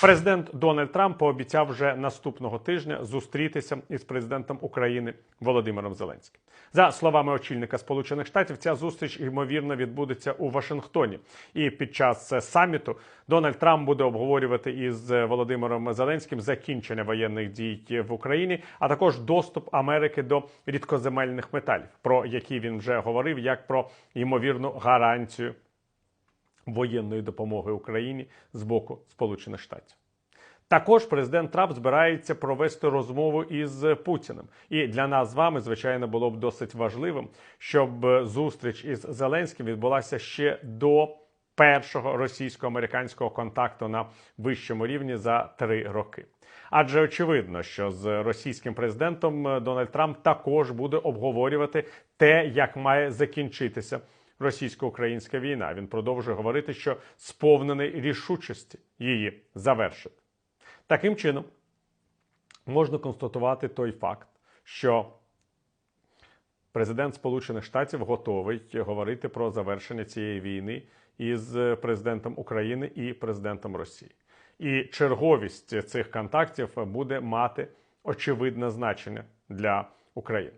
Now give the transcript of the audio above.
Президент Дональд Трамп пообіцяв вже наступного тижня зустрітися із президентом України Володимиром Зеленським. За словами очільника Сполучених Штатів, ця зустріч ймовірно відбудеться у Вашингтоні. І під час е, саміту Дональд Трамп буде обговорювати із е, Володимиром Зеленським закінчення воєнних дій в Україні, а також доступ Америки до рідкоземельних металів, про які він вже говорив, як про ймовірну гарантію воєнної допомоги Україні з боку Сполучених Штатів. Також президент Трамп збирається провести розмову із Путіним. І для нас з вами, звичайно, було б досить важливим, щоб зустріч із Зеленським відбулася ще до першого російсько-американського контакту на вищому рівні за три роки. Адже очевидно, що з російським президентом Дональд Трамп також буде обговорювати те, як має закінчитися російсько-українська війна. Він продовжує говорити, що сповнений рішучості її завершити. Таким чином, можна констатувати той факт, що президент Сполучених Штатів готовий говорити про завершення цієї війни із президентом України і президентом Росії. І черговість цих контактів буде мати очевидне значення для України.